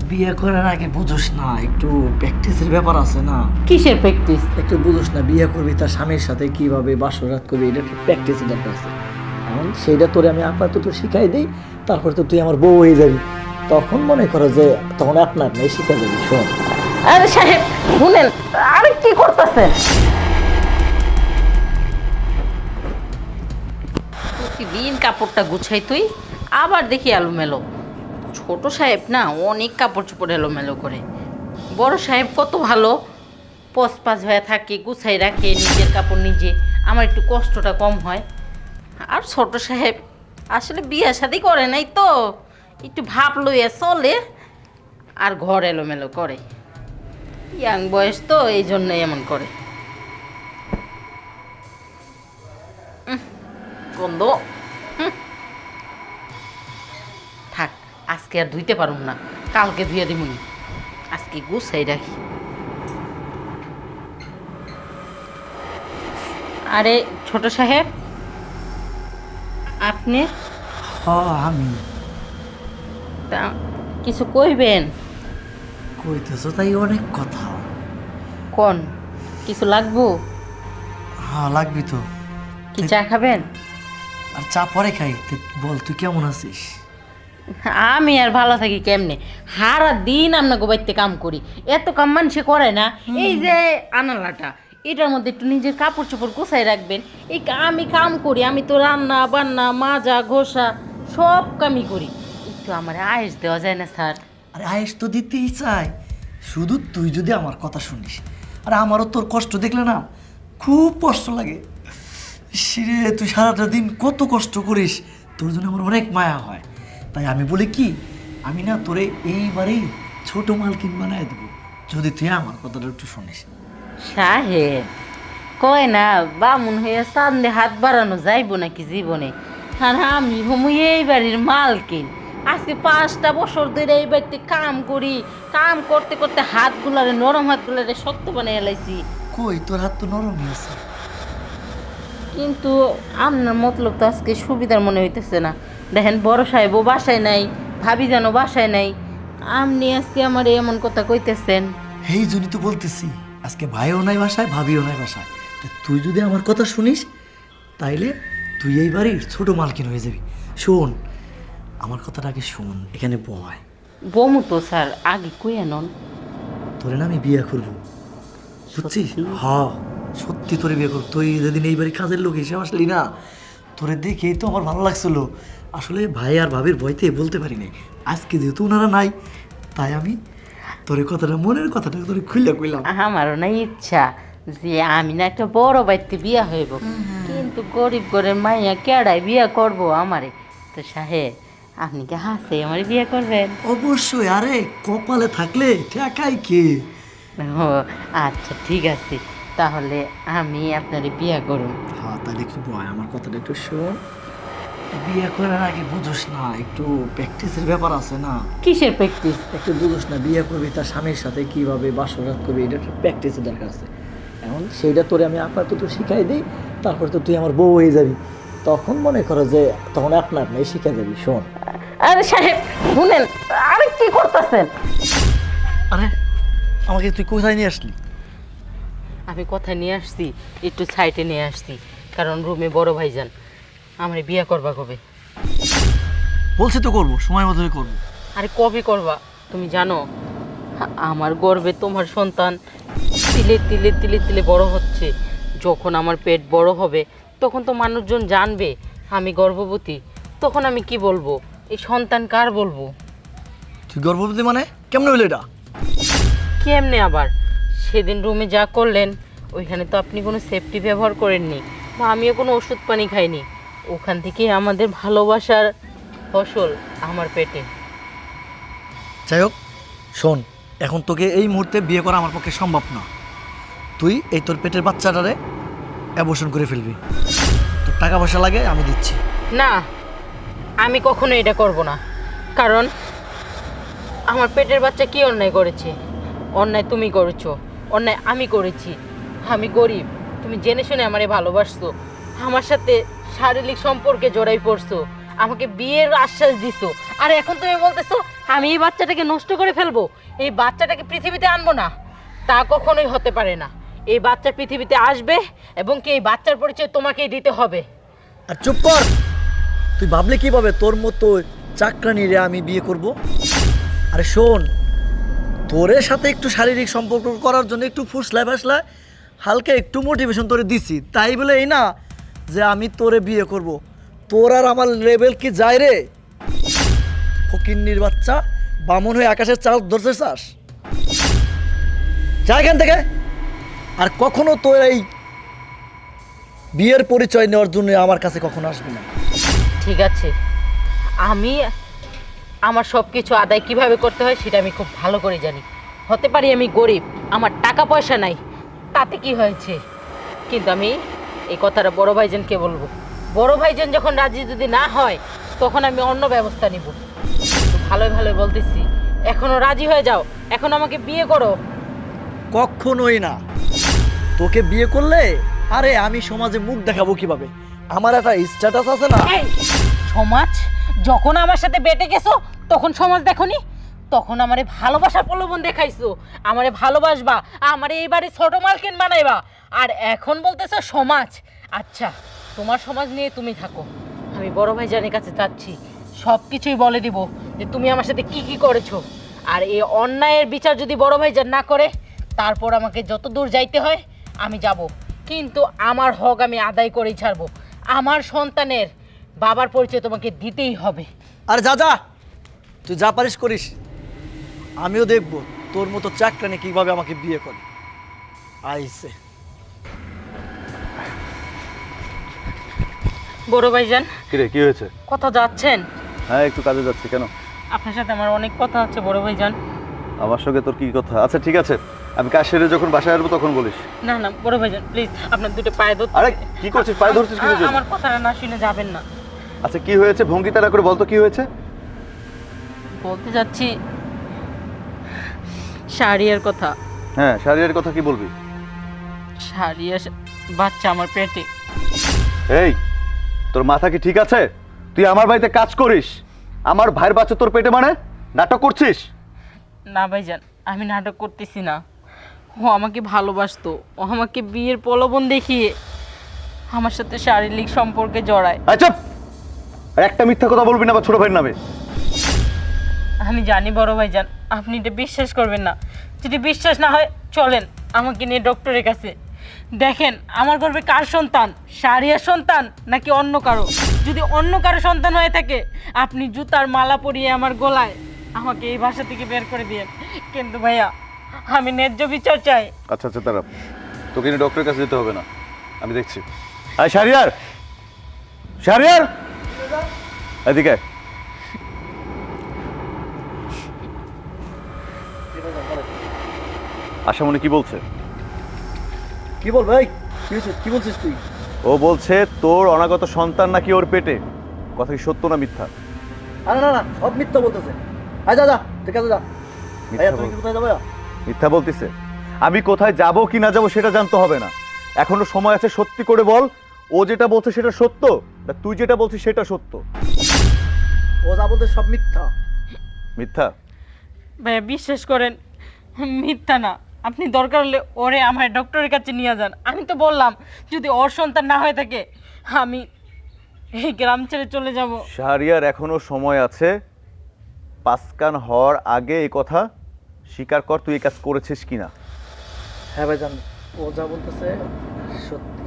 বিয়ে করার আগে বুঝোস না একটু প্র্যাকটিসের ব্যাপার আছে না। কিসের প্র্যাকটিস একটু বুঝোস না বিয়ে করবি তার স্বামীর সাথে কীভাবে বাসরাত করবি এটা একটু প্র্যাকটিসের দরকার আছে? এখন সেইটা তোরে আমি আপাতত শিখাই দিই তারপরে তো তুই আমার বউ হয়ে যাবি। তখন মনে করো যে তখন আপনার মেয়ে শিখে যাবি শোন। আরে সাহেব শুনেন আরে কি করতেছেন? প্রতিদিন কাপড়টা গুছাই তুই আবার দেখি এলোমেলো ছোট সাহেব না অনেক কাপড় চোপড় এলোমেলো করে। বড় সাহেব কত ভালো পসপাস হয়ে থাকে গুছাই রাখে নিজের কাপড় নিজে, আমার একটু কষ্টটা কম হয়। আর ছোট সাহেব আসলে বিয়ে শাদি করে নাই তো, একটু ভাব লইয়া চলে, আর ঘর এলোমেলো করে। ইয়াং বয়স তো, এই জন্য এমন করে। গন্ধ। আজকে আর ধুইতে পারুম না কালকে ধুয়ে দিমুনি। আজকে গুছাই রাখি। আরে ছোট সাহেব আপনি? হ আমি। তা কিছু কইবেন? কইতেছো তাই অনেক কথা। কোন? কিছু লাগবো? হ্যাঁ লাগবি তো। কি চা খাবেন? আর চা পরে খাই। বল তুই কেমন আছিস? আমি আর ভালো থাকি কেমনে? হারা দিন আপনাকে বাড়িতে কাম করি। এত কাম মানুষে করে না। এই যে আনালাটা এটার মধ্যে একটু নিজের কাপড় চোপড় গোছাই রাখবেন। এই আমি কাম করি আমি তো রান্না বান্না মাজা ঘষা সব কামই করি। একটু আমার আয়েস দেওয়া যায় না স্যার। আরে আয়েস তো দিতেই চাই। শুধু তুই যদি আমার কথা শুনিস। আর আমারও তোর কষ্ট দেখলে না খুব কষ্ট লাগে। সিরে তুই সারাটা দিন কত কষ্ট করিস। তোর জন্য আমার অনেক মায়া হয়। তাই আমি বলি কি আমি না তোরে এইবারেই ছোট মালকিন বানায় দেবো। যদি তুই আমার কথাটা একটু শুনিস। সাহেব কয় না বামুন হয়ে চান্দে হাত বাড়ানো যাইব নাকি জীবনে? আর আমি হমু এই বাড়ির মালকিন আজকে পাঁচটা বছর ধরে এই বাড়িতে কাম করি কাম করতে করতে হাতগুলারে নরম হাতগুলারে শক্ত বানিয়ে এলাইছি কই তোর হাত তো নরম হয়েছে কিন্তু আপনার মতলব তো আজকে সুবিধার মনে হইতেছে না। দেখেন বড় সাহেবও বাসায় নাই ভাবি যেন বাসায় নাই। আপনি আজকে আমার এমন কথা কইতেছেন। এই জন্যই তো বলতেছি আজকে ভাইও নাই বাসায় ভাবিও নাই বাসায়। তা তুই যদি আমার কথা শুনিস তাইলে তুই এই বাড়ির ছোট মালকিন হয়ে যাবি। শোন আমার কথাটা আগে শোন এখানে বয় বমু তো স্যার আগে কইয়া নন। তোরে না আমি বিয়ে করব। বুঝছিস? সত্যি? হ সত্যি তোরে বিয়ে করব। তুই যেদিন এই বাড়ি কাজের লোক হিসেবে আসলি না তোরে দেখেই তো আমার ভালো লাগছিল। আসলে ভাই আর ভাবির ভয়তে বলতে পারি নাই। আজকে যেহেতু ওনারা নাই তাই আমি তোর কথাটা মনের কথাটা তোর খুললা কইলাম। আমারও না ইচ্ছা যে আমি না একটা বড় বাড়িতে বিয়া হইব। কিন্তু গরিব ঘরের মাইয়া কেডাই বিয়া করব আমারে? তো সাহেব আপনি কি হাসে আমারে বিয়া করবেন? অবশ্যই আরে কপালে থাকলে ঠেকাই কে? ও আচ্ছা ঠিক আছে। তাহলে আমি আপনারে বিয়া করুন। হ্যাঁ তাহলে একটু বয় আমার কথাটা একটু শোন। বিয়ে করার আগে বুঝোস না একটু প্র্যাকটিসের ব্যাপার আছে না। কিসের প্র্যাকটিস একটু বুঝোস না বিয়ে করবি তার স্বামীর সাথে কীভাবে বাসরাত করবি এটা একটু প্র্যাকটিসের দরকার আছে। এখন সেইটা তোরে আমি আপাতত শিখাই দিই তারপরে তো তুই আমার বউ হয়ে যাবি। তখন মনে করো যে তখন আপনার মেয়ে শিখে যাবি শোন। আরে সাহেব শুনেন আরে কি করতেছেন? আরে আমাকে তুই কোথায় নিয়ে আসলি? আমি কথা নিয়ে আসছি? একটু সাইডে নিয়ে আসছি কারণ রুমে বড় ভাইজান। আমার বিয়ে করবা কবে? বলছি তো করব সময় মতো করব। আরে কবে করবা? তুমি জানো আমার গর্বে তোমার সন্তান তিলে তিলে তিলে তিলে বড় হচ্ছে। যখন আমার পেট বড় হবে তখন তো মানুষজন জানবে আমি গর্ভবতী। তখন আমি কি বলব? এই সন্তান কার বলব? তুই গর্ভবতী মানে? কেমন হইল এটা? কেমনে আবার? সেদিন রুমে যা করলেন ওইখানে তো আপনি কোনো সেফটি ব্যবহার করেননি বা আমিও কোনো ওষুধ পানি খাইনি। ওখান থেকে আমাদের ভালোবাসার ফসল আমার পেটে। যাই হোক শোন এখন তোকে এই মুহূর্তে বিয়ে করা আমার পক্ষে সম্ভব না। তুই এই তোর পেটের বাচ্চাটারে অ্যাবর্শন করে ফেলবি। তোর টাকা পয়সা লাগে আমি দিচ্ছি। না আমি কখনো এটা করব না। কারণ আমার পেটের বাচ্চা কি অন্যায় করেছে? অন্যায় তুমি করেছ অন্যায় আমি করেছি। আমি গরিব তুমি জেনে শুনে আমারে ভালোবাসছো। আমার সাথে শারীরিক সম্পর্কে জড়াই পড়ছো, আমাকে বিয়ের আশ্বাস দিছো। আর এখন তুমি বলতেছো, আমি এই বাচ্চাটাকে নষ্ট করে ফেলব, এই বাচ্চাটাকে পৃথিবীতে আনব না। তা কখনোই হতে পারে না। এই বাচ্চা পৃথিবীতে আসবে এবং কি এই বাচ্চার পরিচয় তোমাকেই দিতে হবে। আর চুপ কর! তুই ভাবলে কীভাবে তোর মতো চাকরানি রে আমি বিয়ে করব? আরে শোন তোরের সাথে একটু শারীরিক সম্পর্ক করার জন্য একটু ফুসলায় ফাসলায় হালকা একটু মোটিভেশন তোরে দিছি। তাই বলে এই না যে আমি তোরে বিয়ে করব। তোর আর আমার লেভেল কি যায় রে? ফকিন্নির বাচ্চা, বামন হয়ে আকাশের চাল ধরতে চাস যা এখান থেকে। আর কখনো তোর এই বিয়ের পরিচয় নেওয়ার জন্য আমার কাছে কখনো আসবি না। ঠিক আছে। আমি আমার সব কিছু আদায় কীভাবে করতে হয় সেটা আমি খুব ভালো করে জানি। হতে পারি আমি গরিব, আমার টাকা পয়সা নাই, তাতে কি হয়েছে? কিন্তু আমি এই কথাটা বড় ভাইজানকে বলব। বড় ভাইজান যখন রাজি যদি না হয় তখন আমি অন্য ব্যবস্থা নিব। ভালোই ভালোই বলতেছি এখনও রাজি হয়ে যাও এখন আমাকে বিয়ে করো। কখনোই না। তোকে বিয়ে করলে আরে আমি সমাজে মুখ দেখাবো কীভাবে? আমার একটা স্ট্যাটাস আছে না? এই সমাজ যখন আমার সাথে বেটে গেছো তখন সমাজ দেখনি? তখন আমারে ভালোবাসার প্রলোভন দেখাইছো। আমারে ভালোবাসবা, আমারে এইবারে ছোট মালকিন বানাইবা। আর এখন বলতেছো সমাজ। আচ্ছা তোমার সমাজ নিয়ে তুমি থাকো। আমি বড় ভাই জানের কাছে যাচ্ছি সব কিছুই বলে দিব যে তুমি আমার সাথে কি কি করেছ। আর এই অন্যায়ের বিচার যদি বড় ভাই জান না করে, তারপর আমাকে যত দূর যাইতে হয়, আমি যাব। কিন্তু আমার হক আমি আদায় করেই ছাড়বো। আমার সন্তানের বাবার পরিচয় তোমাকে দিতেই হবে। আর যা যা। তুই যা পারিস করিস। আমিও দেখব তোর মতো চাকরানি কীভাবে আমাকে বিয়ে করে। আইসে। বড় ভাইজান কিরে কি হয়েছে? কথা যাচ্ছেন? হ্যাঁ একটু কাজে যাচ্ছি কেন? আপনার সাথে আমার অনেক কথা হচ্ছে বড় ভাইজান। আমার সঙ্গে তোর কি কথা? আচ্ছা ঠিক আছে। আমি কাজ সেরে যখন বাসায় আসব তখন বলিস। না না বড় ভাইজান প্লিজ আপনার দুটো পায়ে ধরতে আরে কি করছিস? পায়ে ধরছিস কি আ- আমার কথাটা না শুনে যাবেন না। আচ্ছা কি হয়েছে? ভঙ্গি তারা করে বলতো কি হয়েছে? বলতে যাচ্ছি শাড়িয়ার কথা। হ্যাঁ শাড়িয়ার কথা কি বলবি? শাড়িয়া বাচ্চা আমার পেটে। এই তোর মাথা কি ঠিক আছে? তুই আমার বাড়িতে কাজ করিস। আমার ভাইয়ের বাচ্চা তোর পেটে মানে? নাটক করছিস? না ভাইজান আমি নাটক করতেছি না। ও আমাকে ভালোবাসতো। ও আমাকে বিয়ের প্রলোভন দেখিয়ে আমার সাথে শারীরিক সম্পর্কে জড়ায়। আচ্ছা আর একটা মিথ্যা কথা বলবি না আমার ছোট ভাইয়ের নামে? আমি জানি বড় ভাইজান, আপনি এটা বিশ্বাস করবেন না। যদি বিশ্বাস না হয়, চলেন আমাকে নিয়ে ডক্টরের কাছে। দেখেন, আমার গর্ভে কার সন্তান? সারিয়ার সন্তান নাকি অন্য কারও? যদি অন্য কারও সন্তান হয়ে থাকে, আপনি জুতার মালা পরিয়ে আমার গলায় আমাকে এই ভাষা থেকে বের করে দিয়ে কিন্তু ভাইয়া, আমি ন্যায্য বিচার চাই। আচ্ছা আচ্ছা তারা তোকে নিয়ে ডক্টরের কাছে যেতে হবে না। আমি দেখছি। আর শারিয়ার শারিয়ার এদিকে আয়। আশামণি কি বলছে? কি বল ভাই? কি হয়েছে? কি বলছিস তুই? ও বলছে তোর অনাগত সন্তান নাকি ওর পেটে? কথা কি সত্য না মিথ্যা? আরে না না সব মিথ্যা বলতেছে। আয় যা যা ঠিক আছে যা। মিথ্যা তুমি বল- কি কোথায় যাবে? মিথ্যা বলতিছে। আমি কোথায় যাব কি না যাব সেটা জানতে হবে না। এখনও সময় আছে সত্যি করে বল ও যেটা বলছে সেটা সত্য না তুই যেটা বলছিস সেটা সত্য? ও যা বলতে সব মিথ্যা। মিথ্যা? ভাইয়া বিশ্বাস করেন মিথ্যা না। আপনি দরকার হলে ওরে আমার ডক্টরের কাছে নিয়ে যান। আমি তো বললাম যদি ওর সন্তান না হয়ে থাকে আমি এই গ্রাম ছেড়ে চলে যাব। শাহরিয়ার এখনও সময় আছে। পাসকান হওয়ার আগে এই কথা স্বীকার কর তুই এই কাজ করেছিস কিনা। হ্যাঁ ভাই জান ও যা বলতেছে সত্যি।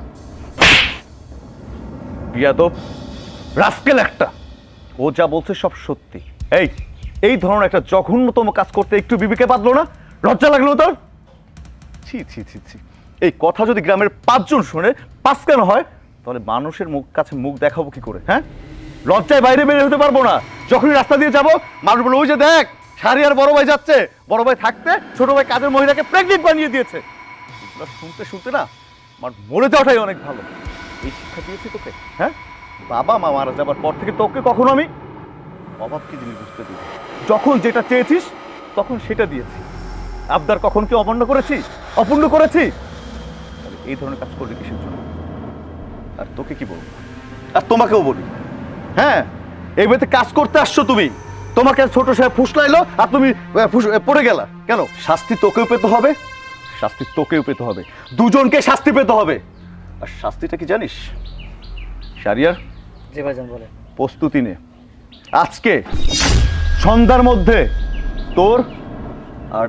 বিয়াদব রাস্কেল একটা। ও যা বলছে সব সত্যি। এই এই ধরনের একটা জঘন্যতম কাজ করতে একটু বিবেকে পাতলো না? লজ্জা লাগল তোর? ছি ছি ছি ছি। এই কথা যদি গ্রামের পাঁচজন শোনে পাঁচ কেন হয়? তাহলে মানুষের মুখ কাছে মুখ দেখাবো কি করে হ্যাঁ? লজ্জায় বাইরে বেরিয়ে হতে পারব না। যখনই রাস্তা দিয়ে যাব, মানুষ বলে, ওই যে দেখ, শাড়ি আর বড় ভাই যাচ্ছে। বড় ভাই থাকতে ছোট ভাই কাজের মহিলাকে প্রেগনেন্ট বানিয়ে দিয়েছে। শুনতে শুনতে না, আমার মরে যাওয়াটাই অনেক ভালো। এই শিক্ষা দিয়েছি তোকে হ্যাঁ? বাবা, মা মারা যাবার পর থেকে তোকে কখনো আমি অভাব কি জিনিস বুঝতে দিই যখন যেটা চেয়েছিস, তখন সেটা দিয়েছি। আবদার কখন কি অমান্য করেছি অপূর্ণ করেছি। তাহলে এই ধরনের কাজ করলি কিসের জন্য? আর তোকে কি বলব? আর তোমাকেও বলি। হ্যাঁ এই বাড়িতে কাজ করতে আসছো তুমি। তোমাকে ছোট সাহেব ফুসলাইলো আর তুমি পড়ে গেলা। কেন? শাস্তি তোকেও পেতে হবে। শাস্তি তোকেও পেতে হবে। দুজনকে শাস্তি পেতে হবে। আর শাস্তিটা কি জানিস? শারিয়ার জি ভাইজান বলে প্রস্তুতি নে। আজকে সন্ধ্যার মধ্যে তোর আর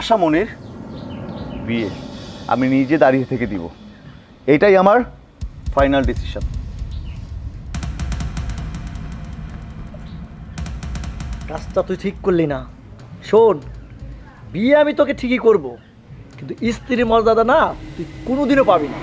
আশামনির বিয়ে, আমি নিজে দাঁড়িয়ে থেকে দিব। এটাই আমার ফাইনাল ডিসিশন রাস্তা তুই ঠিক করলি না। শোন, বিয়ে আমি তোকে ঠিকই করব, কিন্তু স্ত্রীর মর্যাদা না তুই কোনোদিনও পাবি না।